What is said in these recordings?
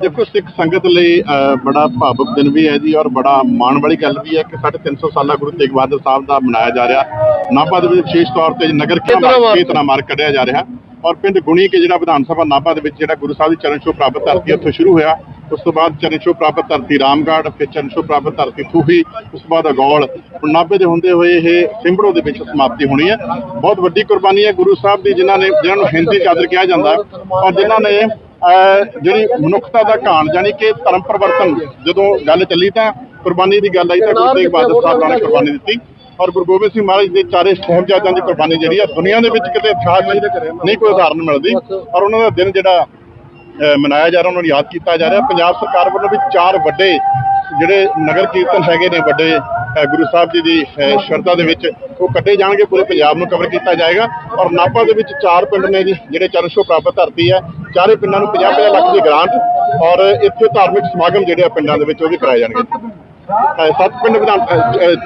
ਦੇਖੋ ਸਿੱਖ ਸੰਗਤ ਲਈ ਬੜਾ ਭਾਵੁਕ ਦਿਨ ਵੀ ਹੈ ਜੀ ਔਰ ਬੜਾ ਮਾਣ ਵਾਲੀ ਗੱਲ ਵੀ ਹੈ ਕਿ ਸਾਢੇ 300 ਸਾਲਾ ਗੁਰੂ ਤੇਗ ਬਹਾਦਰ ਸਾਹਿਬ ਦਾ ਮਨਾਇਆ ਜਾ ਰਿਹਾ। ਨਾਭਾ ਦੇ ਵਿੱਚ ਵਿਸ਼ੇਸ਼ ਤੌਰ ਤੇ ਨਗਰ ਕੀਰਤਨ ਮਾਰਗ ਕੱਢਿਆ ਜਾ ਰਿਹਾ ਔਰ ਪਿੰਡ ਗੁਣੀ ਕੇ ਜਿਹੜਾ ਵਿਧਾਨ ਸਭਾ ਨਾਭਾ ਦੇ ਵਿੱਚ ਜਿਹੜਾ ਗੁਰੂ ਸਾਹਿਬ ਦੀ ਚਰਨ ਛੋਹ ਪ੍ਰਾਪਤ ਧਰਤੀ ਉੱਥੋਂ ਸ਼ੁਰੂ ਹੋਇਆ ਉਸ ਤੋਂ ਬਾਅਦ ਚਰਨ ਛੋਹ ਪ੍ਰਾਪਤ ਧਰਤੀ ਰਾਮਗੜ੍ਹ ਫਿਰ ਚਰਨ ਛੋਹ ਪ੍ਰਾਪਤ ਧਰਤੀ ਥੂਹੀ ਉਸ ਤੋਂ ਬਾਅਦ ਅਗੌਲ। ਹੁਣ ਨਾਭੇ ਦੇ ਹੁੰਦੇ ਹੋਏ ਇਹ ਸਿੰਬੜੋ ਦੇ ਵਿੱਚ ਸਮਾਪਤੀ ਹੋਣੀ ਹੈ। ਬਹੁਤ ਵੱਡੀ ਕੁਰਬਾਨੀ ਹੈ ਗੁਰੂ ਸਾਹਿਬ ਦੀ ਜਿਨ੍ਹਾਂ ਨੇ ਜਿਹਨਾਂ ਨੂੰ ਹਿੰਦੀ ਚਾਦਰ ਕਿਹਾ ਜਾਂਦਾ ਔਰ ਜਿਨ੍ਹਾਂ ਨੇ ਜਿਹੜੀ ਮਨੁੱਖਤਾ ਦਾ ਘਾਣ ਜਾਨੀ ਕਿ ਧਰਮ ਪਰਿਵਰਤਨ ਜਦੋਂ ਗੱਲ ਚੱਲੀ ਤਾਂ ਕੁਰਬਾਨੀ ਦੀ ਗੱਲ ਆਈ ਤਾਂ ਗੁਰੂ ਤੇਗ ਬਹਾਦਰ ਸਾਹਿਬ ਨੇ ਕੁਰਬਾਨੀ ਦਿੱਤੀ ਔਰ ਗੁਰੂ ਗੋਬਿੰਦ ਸਿੰਘ ਮਹਾਰਾਜ ਦੇ ਚਾਰੇ ਸਾਹਿਬਜ਼ਾਦਿਆਂ ਦੀ ਕੁਰਬਾਨੀ ਜਿਹੜੀ ਆ ਦੁਨੀਆ ਦੇ ਵਿੱਚ ਕਿਤੇ ਇਤਿਹਾਸ ਨਹੀਂ ਕੋਈ ਉਦਾਹਰਨ ਮਿਲਦੀ। ਔਰ ਉਹਨਾਂ ਦਾ ਦਿਨ ਜਿਹੜਾ ਮਨਾਇਆ ਜਾ ਰਿਹਾ ਉਹਨਾਂ ਨੂੰ ਯਾਦ ਕੀਤਾ ਜਾ ਰਿਹਾ। ਪੰਜਾਬ ਸਰਕਾਰ ਵੱਲੋਂ ਵੀ ਚਾਰ ਵੱਡੇ ਜਿਹੜੇ ਨਗਰ ਕੀਰਤਨ ਹੈਗੇ ਨੇ ਵੱਡੇ ਗੁਰੂ ਸਾਹਿਬ ਜੀ ਦੀ ਸ਼ਰਧਾ ਦੇ ਵਿੱਚ ਉਹ ਕੱਢੇ ਜਾਣਗੇ ਪੂਰੇ ਪੰਜਾਬ ਨੂੰ ਕਵਰ ਕੀਤਾ ਜਾਏਗਾ। ਔਰ ਨਾਭਾ ਦੇ ਵਿੱਚ ਚਾਰ ਪਿੰਡ ਨੇ ਜੀ ਜਿਹੜੇ ਚਰਨ ਛੋਹ ਪ੍ਰਾਪਤ ਧਰਤੀ ਹੈ ਚਾਰੇ ਪਿੰਡਾਂ ਨੂੰ 50-50 ਲੱਖ ਦੀ ਗ੍ਰਾਂਟ ਔਰ ਇੱਥੇ ਧਾਰਮਿਕ ਸਮਾਗਮ ਜਿਹੜੇ ਆ ਪਿੰਡਾਂ ਦੇ ਵਿੱਚ ਉਹ ਵੀ ਕਰਾਏ ਜਾਣਗੇ। ਸੱਤ ਪਿੰਡ ਵਿਧਾਨ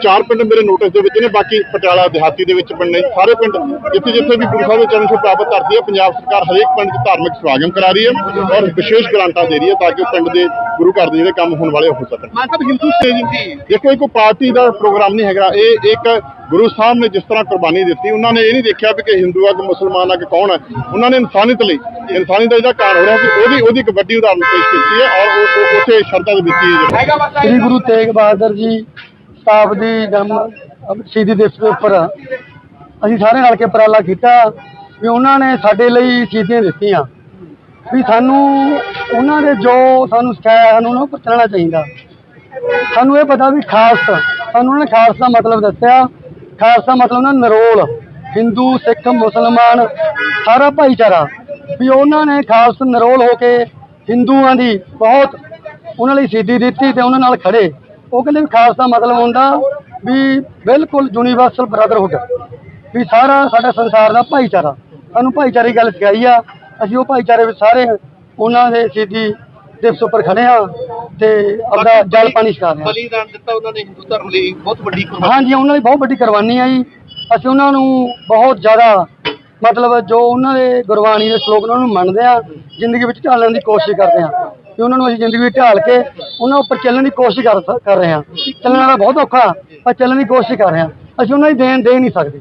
ਚਾਰ ਪਿੰਡ ਮੇਰੇ ਨੋਟਿਸ ਦੇ ਵਿੱਚ ਨੇ ਬਾਕੀ ਪਟਿਆਲਾ ਦਿਹਾਤੀ ਦੇ ਵਿੱਚ ਪਿੰਡ ਨੇ। ਸਾਰੇ ਪਿੰਡ ਜਿੱਥੇ ਜਿੱਥੇ ਵੀ ਗੁਰੂ ਸਾਹਿਬ ਦੇ ਚਰਨ ਛੋਹ ਪ੍ਰਾਪਤ ਧਰਤੀ ਹੈ ਪੰਜਾਬ ਸਰਕਾਰ ਹਰੇਕ ਪਿੰਡ 'ਚ ਧਾਰਮਿਕ ਸਮਾਗਮ ਕਰਾ ਰਹੀ ਹੈ ਔਰ ਵਿਸ਼ੇਸ਼ ਗ੍ਰਾਂਟਾਂ ਦੇ ਰਹੀ ਹੈ ਤਾਂ ਕਿ ਉਹ ਪਿੰਡ ਦੇ ਗੁਰੂ ਘਰ ਦੇ ਜਿਹੜੇ ਕੰਮ ਹੋਣ ਵਾਲੇ ਉਹ ਹੋ ਸਕਣ। ਸਾਹਿਬ ਹਿੰਦੂ ਸਟੇਜ ਦੇਖੋ ਇਹ ਕੋਈ ਪਾਰਟੀ ਦਾ ਪ੍ਰੋਗਰਾਮ ਨਹੀਂ ਹੈਗਾ। ਇਹ ਇੱਕ ਗੁਰੂ ਸਾਹਿਬ ਨੇ ਜਿਸ ਤਰ੍ਹਾਂ ਕੁਰਬਾਨੀ ਦਿੱਤੀ ਉਹਨਾਂ ਨੇ ਇਹ ਨਹੀਂ ਦੇਖਿਆ ਵੀ ਕਿ ਹਿੰਦੂ ਆ ਕਿ ਮੁਸਲਮਾਨ ਆ ਕਿ ਕੌਣ ਹੈ ਉਹਨਾਂ ਨੇ ਇਨਸਾਨੀਅਤ ਲਈ ਇਨਸਾਨੀਅਤ ਦਾ ਜਿਹੜਾ ਕਾਰਨ ਹੋ ਰਿਹਾ ਸੀ ਉਹਦੀ ਉਹਦੀ ਇੱਕ ਵੱਡੀ ਉਦਾਹਰਨ ਪੇਸ਼ ਕੀਤੀ ਹੈ ਔਰ ਉਸੇ ਸ਼ਰਧਾ ਦੇ ਵਿੱਚ ਹੀ ਸ੍ਰੀ ਗੁਰੂ ਤੇਗ ਬਹਾਦਰ ਜੀ ਸਾਹਿਬ ਦੀ ਜਨਮ ਸ਼ਹੀਦੀ ਦਿਵਸ ਦੇ ਉੱਪਰ। ਅਸੀਂ ਸਾਰੇ ਰਲ ਕੇ ਉਪਰਾਲਾ ਕੀਤਾ ਵੀ ਉਹਨਾਂ ਨੇ ਸਾਡੇ ਲਈ ਸ਼ਹੀਦੀਆਂ ਦਿੱਤੀਆਂ। ਵੀ ਸਾਨੂੰ ਉਹਨਾਂ ਦੇ ਜੋ ਸਾਨੂੰ ਸਿਖਾਇਆ ਸਾਨੂੰ ਉਹਨਾਂ ਉੱਪਰ ਚੱਲਣਾ ਚਾਹੀਦਾ। ਸਾਨੂੰ ਇਹ ਪਤਾ ਵੀ ਖਾਸ ਸਾਨੂੰ ਉਹਨਾਂ ਨੇ ਖਾਸ ਦਾ ਮਤਲਬ ਦੱਸਿਆ। ਖਾਸ ਦਾ ਮਤਲਬ ਨਾ ਨਰੋਲ, ਹਿੰਦੂ, ਸਿੱਖ, ਮੁਸਲਮਾਨ, ਸਾਰਾ ਭਾਈਚਾਰਾ, ਵੀ ਉਹਨਾਂ ਨੇ ਖਾਸ ਨਰੋਲ ਹੋ ਕੇ ਹਿੰਦੂਆਂ ਦੀ ਬਹੁਤ ਉਹਨਾਂ ਲਈ ਸ਼ਹੀਦੀ ਦਿੱਤੀ ਤੇ ਉਹਨਾਂ ਨਾਲ ਖੜੇ। ਉਹ ਕਹਿੰਦੇ ਵੀ ਖਾਸ ਦਾ ਮਤਲਬ ਹੁੰਦਾ ਵੀ ਬਿਲਕੁਲ ਯੂਨੀਵਰਸਲ ਬ੍ਰਦਰਹੁੱਡ ਵੀ ਸਾਰਾ ਸਾਡਾ ਸੰਸਾਰ ਦਾ ਭਾਈਚਾਰਾ। ਸਾਨੂੰ ਭਾਈਚਾਰੇ ਗੱਲ ਸਿਖਾਈ ਆ, ਅਸੀਂ ਉਹ ਭਾਈਚਾਰੇ ਵਿੱਚ ਸਾਰੇ ਉਹਨਾਂ ਦੇ ਸ਼ਹੀਦੀ ਦਿਵਸ ਉੱਪਰ ਖੜੇ ਆ ਤੇ ਆਪਦਾ ਜਲ ਪਾਣੀ ਛਕਾ ਰਹੇ ਬਲੀਦਾਨ ਦਿੱਤਾ ਉਹਨਾਂ ਨੇ ਹਿੰਦੂ ਧਰਮ ਲਈ ਬਹੁਤ ਵੱਡੀ ਕੁਰਬਾਨੀ। ਹਾਂਜੀ ਉਹਨਾਂ ਦੀ ਬਹੁਤ ਵੱਡੀ ਕੁਰਬਾਨੀ ਆ ਜੀ। ਅਸੀਂ ਉਹਨਾਂ ਨੂੰ ਬਹੁਤ ਜ਼ਿਆਦਾ ਮਤਲਬ ਜੋ ਉਹਨਾਂ ਦੇ ਗੁਰਬਾਣੀ ਦੇ ਸ਼ਲੋਕ ਉਹਨਾਂ ਨੂੰ ਮੰਨਦੇ ਆ ਜ਼ਿੰਦਗੀ ਵਿੱਚ ਢਾਲਣ ਦੀ ਕੋਸ਼ਿਸ਼ ਕਰਦੇ ਆ। ਤੇ ਉਹਨਾਂ ਨੂੰ ਅਸੀਂ ਜ਼ਿੰਦਗੀ ਵਿੱਚ ਢਾਲ ਕੇ ਉਹਨਾਂ ਉੱਪਰ ਚੱਲਣ ਦੀ ਕੋਸ਼ਿਸ਼ ਕਰ ਰਹੇ ਹਾਂ ਚੱਲਣ ਵਾਲਾ ਬਹੁਤ ਔਖਾ ਪਰ ਚੱਲਣ ਦੀ ਕੋਸ਼ਿਸ਼ ਕਰ ਰਹੇ ਹਾਂ ਅਸੀਂ ਉਹਨਾਂ ਦੀ ਦੇਣ ਦੇ ਨਹੀਂ ਸਕਦੇ।